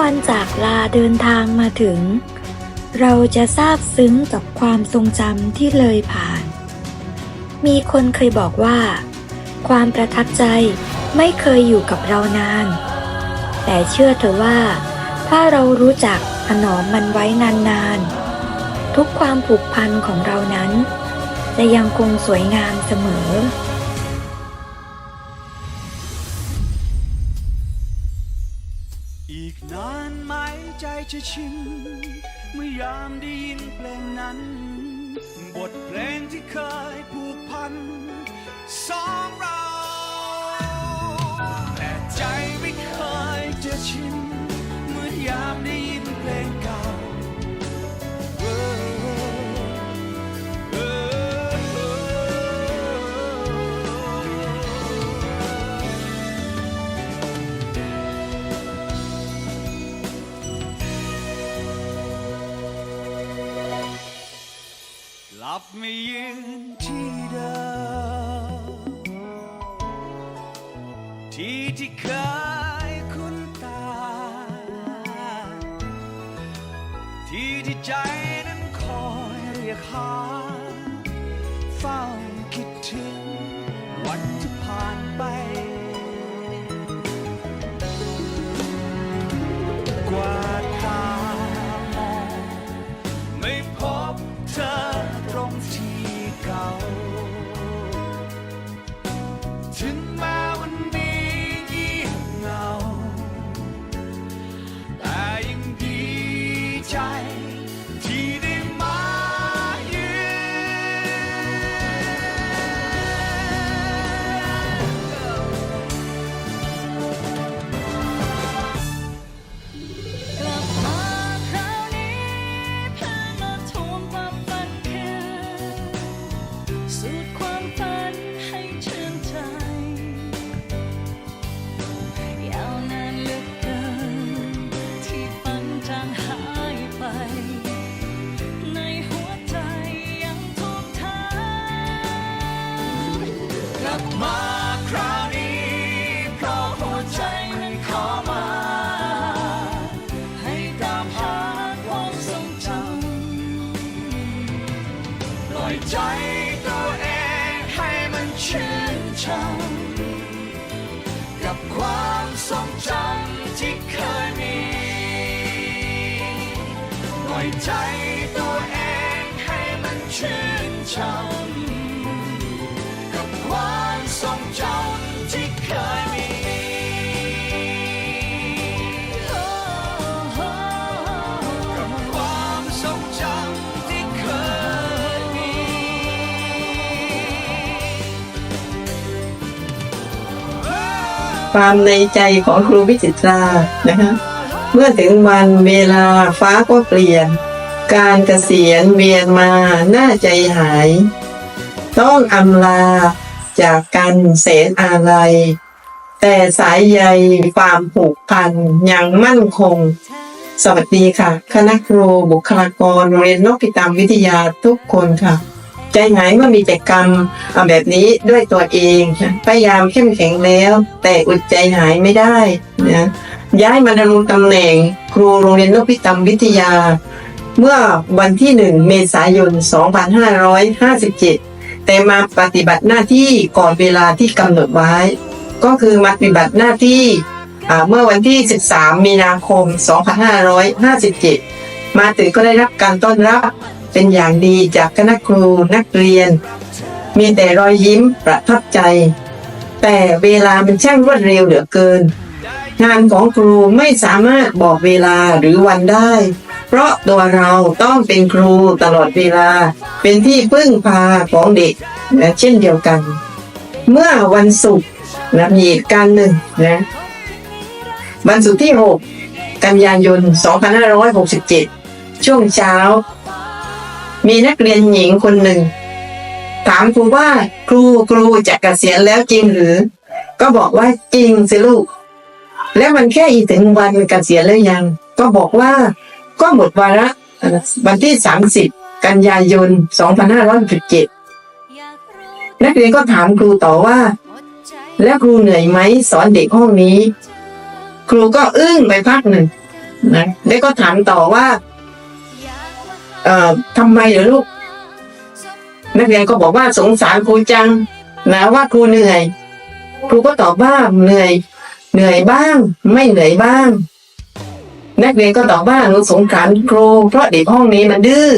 วันจากลาเดินทางมาถึง เราจะซาบซึ้งกับความทรงจำที่เลยผ่าน มีคนเคยบอกว่า ความประทับใจไม่เคยอยู่กับเรานาน แต่เชื่อเถอะว่า ถ้าเรารู้จักถนอมมันไว้นานๆ ทุกความผูกพันของเรานั้น จะยังคงสวยงามเสมอ จะชินเมื่อยามได้ยินเพลงนั้น บทเพลงที่เคยผูกพันสอง กลับไมายืนที่เดิมที่ที่เคยคุ้นตา ที่ที่ใจนั้นคอยเรียกหาเฝ้าคิดถึงวันที่ผ่านไป อยใจตัวเองให้มันชื่นชมกับความทรงจำที่เคยมีปล่อยใจตัวเองให้มันชื่นชม ความในใจของครูวิจิตรานะคะเมื่อถึงวันเวลาฟ้าก็เปลี่ยน การเกษียณเวียนมาหน้าใจหาย ต้องอำลาจากกันแสนอาลัย แต่สายใยความผูกพันยังมั่นคง สวัสดีค่ะ คณะครูบุคลากรโรงเรียนนกพิตามวิทยาทุกคนค่ะ ใจหายเมื่อมีแต่กรรมแบบนี้ด้วยตัวเองพยายามเข้มแข็งแล้ว แต่อุดใจหายไม่ได้นะย้ายมาดำรงตำแหน่ง ครูโรงเรียนนพิตำวิทยา เมื่อวันที่หนึ่งเมษายน 2557 แต่มาปฏิบัติหน้าที่ก่อนเวลาที่กำหนดไว้ ก็คือมาปฏิบัติหน้าที่เมื่อวันที่ 13 มีนาคม 2557 มาถึงก็ได้รับการต้อนรับ เป็นอย่างดีจากคณะครูนักเรียน มีแต่รอยยิ้มประทับใจ แต่เวลามันช่างรวดเร็วเหลือเกิน งานของครูไม่สามารถบอกเวลาหรือวันได้ เพราะตัวเราต้องเป็นครูตลอดเวลา เป็นที่พึ่งพาของเด็กนะเช่นเดียวกัน เมื่อวันศุกร์นะมีเหตุการณ์หนึ่งนะวันศุกร์ที่ 6 กันยายน 2567 ช่วงเช้า มีนักเรียนหญิงคนหนึ่ง ถามครูว่าครูครูจะเกษียณแล้วจริงหรือ ก็บอกว่าจริงสิลูก แล้วมันแค่อีกถึงวันเกษียณแล้วยัง ก็บอกว่า ก็หมดวาระวันที่30กันยายน2567นักเรียนก็ถามครูต่อว่า แล้วครูเหนื่อยไหมสอนเด็กห้องนี้ ครูก็อึ้งไปพักหนึ่งนะแล้วก็ถามต่อว่า เอ่อทำไมเหรอลูก นักเรียนก็บอกว่าสงสารครูจัง นะว่าครูเหนื่อย ครูก็ตอบว่าเหนื่อย เหนื่อยบ้าง ไม่เหนื่อยบ้าง นักเรียนก็ตอบว่าหนูสงสารครู เพราะเด็กห้องนี้มันดื้อ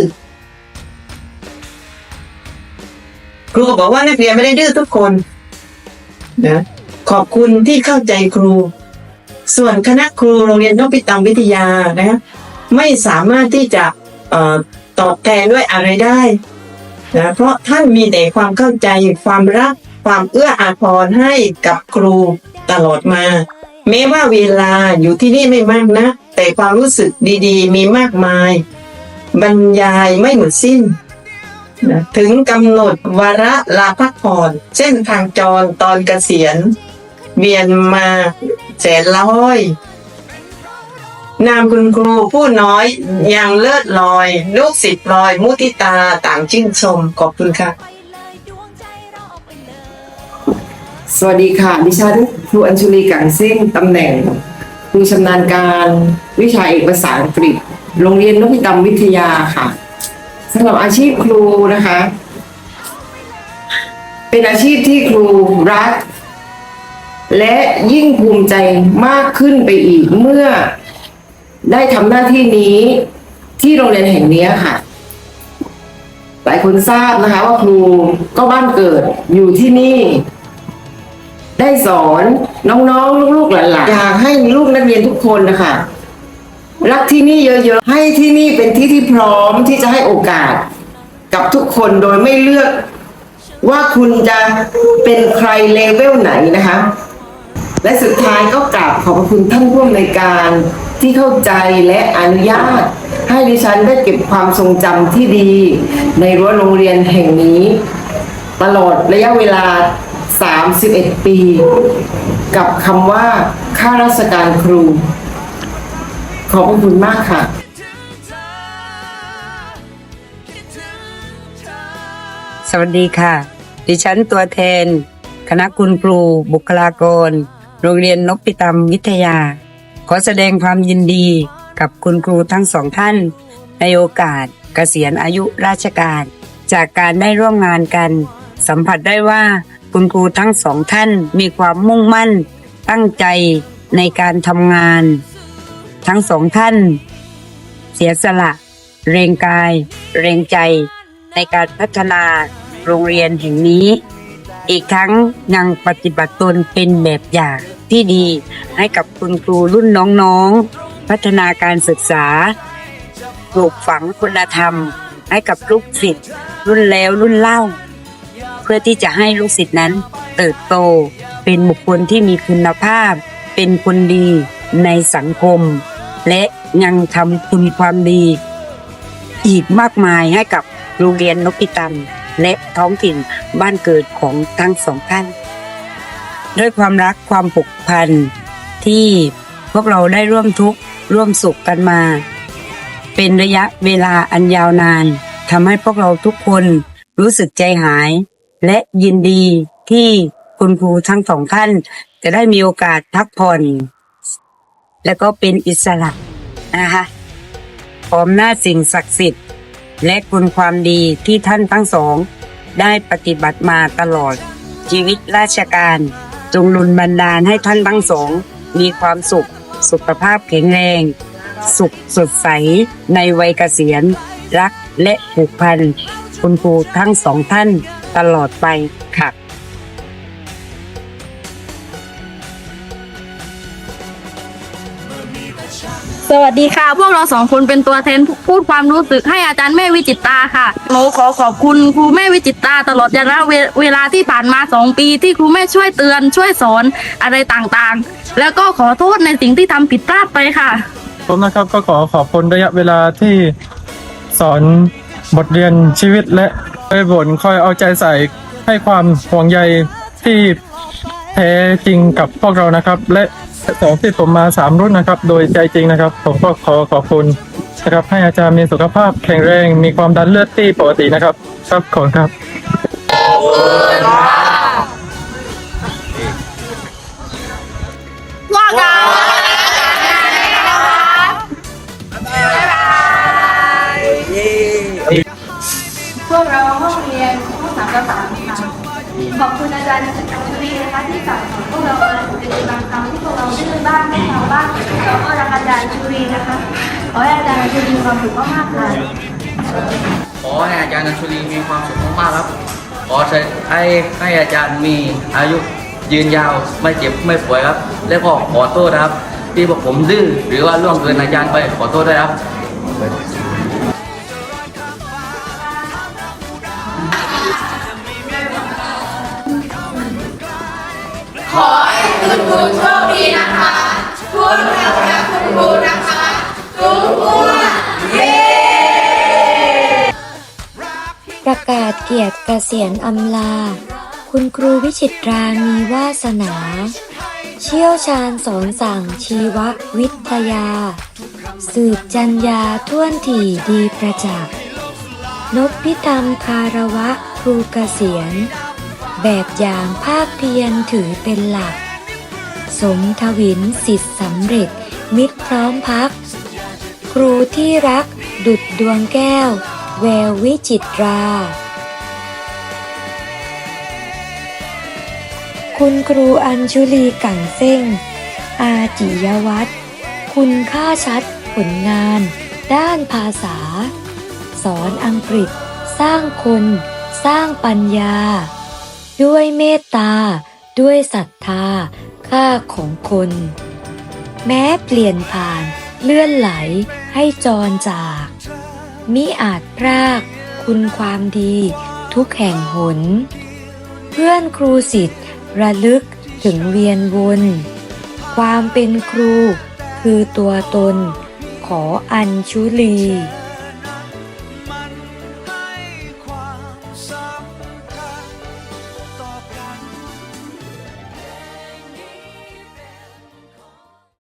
ครูก็บอกว่านักเรียนไม่ได้ดื้อทุกคนนะขอบคุณที่เข้าใจครู ส่วนคณะครูโรงเรียนนพิตามวิทยานะไม่สามารถที่จะ ตอบแทนด้วยอะไรได้นะเพราะท่านมีแต่ความเข้าใจความรัก ความเอื้ออาทรให้กับครูตลอดมา แม้ว่าเวลาอยู่ที่นี่ไม่มากนะ แต่ความรู้สึกดีๆ มีมากมาย บรรยายไม่หมดสิ้นนะถึงกำหนดวาระลาพักผ่อนเส้นทางจรตอนเกษียณเวียนมาแสนร้อย นามคุณครูผู้น้อยยังเลิศลอย ลูกศิษย์ลอย มุทิตาต่างชื่นชม ขอบคุณค่ะ สวัสดีค่ะ ดิฉันครูอัญชุลีกังซิ่งตำแหน่งครูชำนาญการวิชาเอกภาษาอังกฤษ โรงเรียนนพิตำวิทยาค่ะสำหรับอาชีพครูนะคะ เป็นอาชีพที่ครูรัก และยิ่งภูมิใจมากขึ้นไปอีกเมื่อ ได้ทำหน้าที่นี้ที่โรงเรียนแห่งนี้ค่ะ หลายคนทราบนะคะ ว่าครูก็บ้านเกิดอยู่ที่นี่ ได้สอนน้องๆลูกๆหลานๆอยากให้ลูกนักเรียนทุกคนนะคะรักที่นี่เยอะๆ ให้ที่นี่เป็นที่ที่พร้อมที่จะให้โอกาส กับทุกคนโดยไม่เลือกว่าคุณจะเป็นใครเลเวลไหนนะคะ และสุดท้ายก็กราบขอบพระคุณท่านผู้อำนวยการที่เข้าใจและอนุญาต ให้ดิฉันได้เก็บความทรงจำที่ดี ในรั้วโรงเรียนแห่งนี้ ตลอดระยะเวลา 31 ปี กับคำว่าข้าราชการครู ขอบพระคุณมากค่ะสวัสดีค่ะ ดิฉันตัวแทน คณะคุณครู บุคลากร โรงเรียนนพิตามวิทยา ขอแสดงความยินดีกับคุณครูทั้งสองท่าน ในโอกาสเกษียณอายุราชการ จากการได้ร่วมงานกัน สัมผัสได้ว่าคุณครูทั้งสองท่านมีความมุ่งมั่น ตั้งใจในการทำงาน ทั้งสองท่าน เสียสละ เรงกาย เรงใจ ในการพัฒนาโรงเรียนแห่งนี้ อีกทั้งยังปฏิบัติตนเป็นแบบอย่าง ที่ดีให้กับคุณครูรุ่นน้องๆ พัฒนาการศึกษาปลูกฝังคุณธรรม ให้กับลูกศิษย์รุ่นแล้วรุ่นเล่า เพื่อที่จะให้ลูกศิษย์นั้นเติบโตเป็นบุคคลที่มีคุณภาพ เป็นคนดีในสังคม และยังทำคุณความดี อีกมากมายให้กับโรงเรียนนพิตันและท้องถิ่นบ้านเกิดของทั้งสองท่าน ด้วยความรักความผูกพันที่พวกเราได้ร่วมทุกข์ร่วมสุขกันมา เป็นระยะเวลาอันยาวนานทำให้พวกเราทุกคนรู้สึกใจหาย และยินดีที่คุณครูทั้งสองท่านจะได้มีโอกาสพักผ่อน และก็เป็นอิสระนะคะพร้อมหน้าสิ่งศักดิ์สิทธิ์ และคุณความดีที่ท่านทั้งสอง ได้ปฏิบัติมาตลอดชีวิตราชการ จงลุนบันดาลให้ท่านทั้งสองมีความสุข สุขภาพแข็งแรง สุขสดใสในวัยเกษียณ รักและผูกพัน คุณครูทั้งสองท่านตลอดไปค่ะ สวัสดีค่ะ พวกเราสองคนเป็นตัวแทนพูดความรู้สึกให้อาจารย์แม่วิจิตตาค่ะหนูขอขอบคุณครูแม่วิจิตตาตลอดระยะเวลาที่ผ่านมาสองปีที่ครูแม่ช่วยเตือนช่วยสอนอะไรต่างๆ แล้วก็ขอโทษในสิ่งที่ทำผิดพลาดไปค่ะ ผมนะครับก็ขอขอบคุณระยะเวลาที่สอนบทเรียนชีวิตและคอยบ่นคอยเอาใจใส่ให้ความห่วงใยที่แท้จริงกับพวกเรานะครับ และ สองที่ผมมาสามรุ่นนะครับ โดยใจจริงนะครับ ผมก็ขอขอบคุณนะครับให้อาจารย์มีสุขภาพแข็งแรง มีความดันเลือดตีปกตินะครับ ครับขอบคุณครับ จารย์ชุรีมีความสุขมากๆค่ะขอให้อาจารย์นันชุลีมีความสุขมากๆครับ ขอให้ให้อาจารย์มีอายุยืนยาวไม่เจ็บไม่ป่วยครับ แล้วก็ขอโทษครับ ที่พวกผมดื้อหรือว่าล่วงเกินอาจารย์ไปขอโทษด้วยครับ ประกาศเกียรติเกษียณอำลา คุณครูวิจิตรามีวาสนา เชี่ยวชาญสอนสั่งชีววิทยา สืบจัญญาท่วนถี่ดีประจักษ์นพพิธรรมคารวะครูเกษียณ แบบอย่างภาคเพียรถือเป็นหลัก สมทวินสิทธิสำเร็จมิตรพร้อมพัก ครูที่รักดุดดวงแก้ว แวววิจิตรา คุณครูอัญชุลีกังเส้ง อาจิยวัตรคุณค่าชัดผลงาน ด้านภาษา สอนอังกฤษ สร้างคน สร้างปัญญา ด้วยเมตตา ด้วยศรัทธา ค่าของคน แม้เปลี่ยนผ่าน เลื่อนไหลให้จรจาก มิอาจพรากคุณความดีทุกแห่งหน เพื่อนครูสิทธิ์ระลึกถึงเวียนวน ความเป็นครูคือตัวตนขออัญชุลี